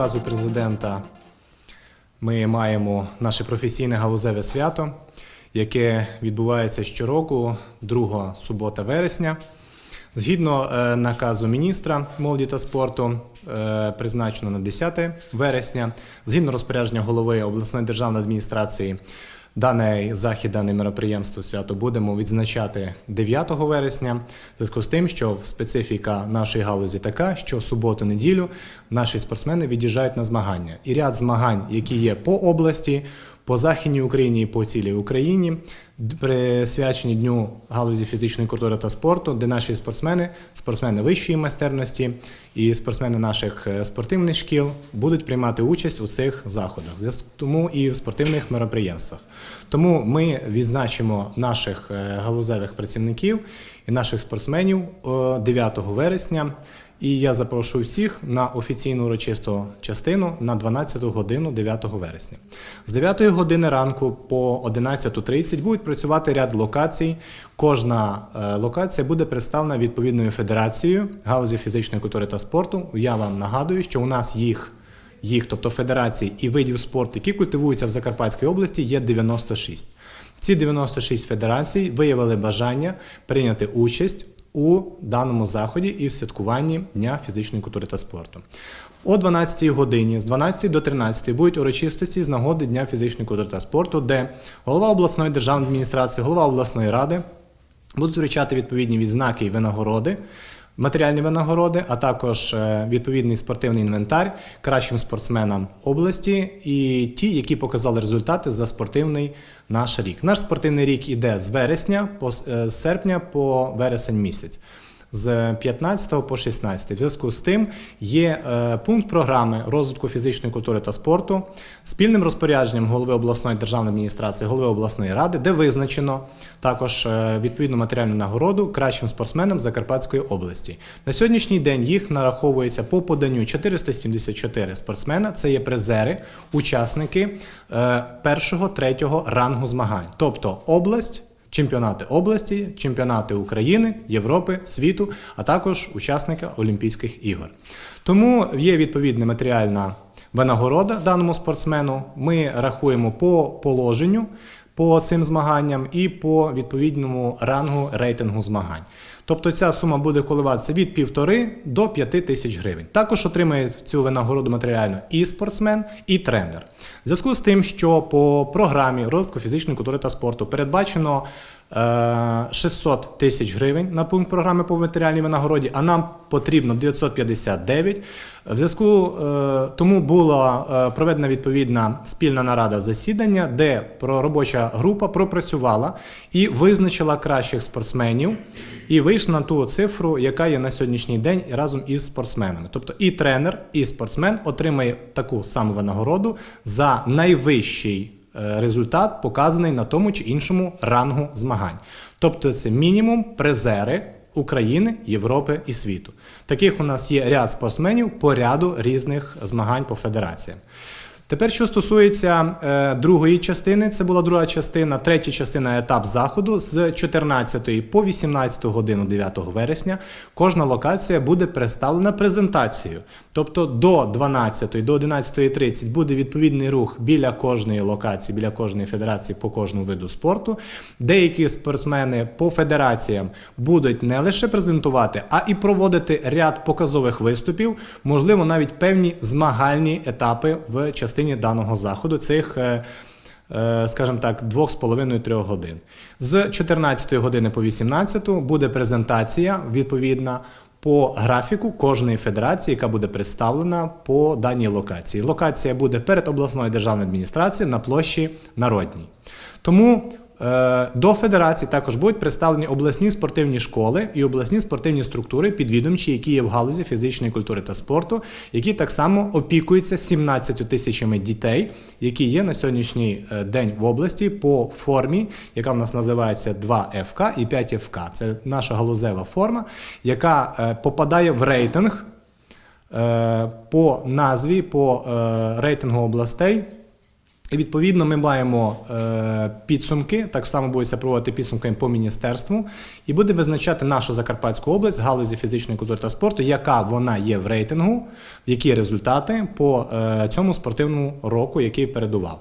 указу президента ми маємо наше професійне галузеве свято, яке відбувається щороку, 2 субота вересня. Згідно е, наказу міністра молоді та спорту, е, призначено на 10 вересня, згідно розпорядження голови обласної державної адміністрації, даний захід, дане мероприємство свято будемо відзначати 9 вересня. В зв'язку з тим, що специфіка нашої галузі така, що суботу-неділю наші спортсмени від'їжджають на змагання. І ряд змагань, які є по області, по Західній Україні і по цілій Україні, присвячені Дню галузі фізичної культури та спорту, де наші спортсмени, спортсмени вищої майстерності і спортсмени наших е, спортивних шкіл будуть приймати участь у цих заходах, тому і в спортивних мероприємствах. Тому ми відзначимо наших е, галузевих працівників і наших спортсменів е, 9 вересня. І я запрошую всіх на офіційну урочисту частину на 12 годину 9 вересня. З 9 години ранку по 11.30 будуть працювати ряд локацій. Кожна е, локація буде представлена відповідною федерацією галузі фізичної культури та спорту. Я вам нагадую, що у нас їх, їх тобто федерацій і видів спорту, які культивуються в Закарпатській області, є 96. Ці 96 федерацій виявили бажання прийняти участь у даному заході і в святкуванні Дня фізичної культури та спорту. О 12 годині з 12 до 13 будуть урочистості з нагоди Дня фізичної культури та спорту, де голова обласної державної адміністрації, голова обласної ради будуть вручати відповідні відзнаки і винагороди. Матеріальні винагороди, а також е, відповідний спортивний інвентар кращим спортсменам області і ті, які показали результати за спортивний наш рік. Наш спортивний рік іде з вересня, по е, з серпня по вересень місяць. З 15 по 16. В зв'язку з тим є е, пункт програми розвитку фізичної культури та спорту спільним розпорядженням голови обласної державної адміністрації, голови обласної ради, де визначено також е, відповідну матеріальну нагороду кращим спортсменам Закарпатської області. На сьогоднішній день їх нараховується по поданню 474 спортсмена. Це є призери, учасники е, першого, третього рангу змагань, тобто область. Чемпіонати області, чемпіонати України, Європи, світу, а також учасника Олімпійських ігор. Тому є відповідна матеріальна винагорода даному спортсмену. Ми рахуємо по положенню по цим змаганням і по відповідному рангу рейтингу змагань. Тобто ця сума буде коливатися від півтори до п'яти тисяч гривень. Також отримає цю винагороду матеріально і спортсмен, і тренер. В зв'язку з тим, що по програмі розвитку фізичної культури та спорту передбачено 600 тисяч гривень на пункт програми по матеріальній винагороді, а нам потрібно 959. В зв'язку е, тому була е, проведена відповідна спільна нарада засідання, де робоча група пропрацювала і визначила кращих спортсменів, і вийшла на ту цифру, яка є на сьогоднішній день разом із спортсменами. Тобто і тренер, і спортсмен отримає таку саму винагороду за найвищий е, результат, показаний на тому чи іншому рангу змагань. Тобто це мінімум призери. України, Європи і світу. Таких у нас є ряд спортсменів по ряду різних змагань по федераціям. Тепер, що стосується е, другої частини, це була друга частина, третя частина етап заходу з 14 по 18 годину 9 вересня. Кожна локація буде представлена презентацією. Тобто до 12 до 11.30 буде відповідний рух біля кожної локації, біля кожної федерації по кожному виду спорту. Деякі спортсмени по федераціям будуть не лише презентувати, а і проводити ряд показових виступів, можливо, навіть певні змагальні етапи в частині даного заходу. Цих е, е, скажімо так, 2,5-3 годин. З 14 години по 18 буде презентація відповідна по графіку кожної федерації, яка буде представлена по даній локації. Локація буде перед обласною державною адміністрацією на площі Народній. Тому до федерації також будуть представлені обласні спортивні школи і обласні спортивні структури підвідомчі, які є в галузі фізичної культури та спорту, які так само опікуються 17 тисячами дітей, які є на сьогоднішній е, день в області по формі, яка в нас називається 2ФК і 5ФК. Це наша галузева форма, яка е, попадає в рейтинг е, по назві, по е, рейтингу областей І відповідно ми маємо е, підсумки, так само будеться проводити підсумки по міністерству, і буде визначати нашу Закарпатську область галузі фізичної культури та спорту, яка вона є в рейтингу, які результати по е, цьому спортивному року, який передував.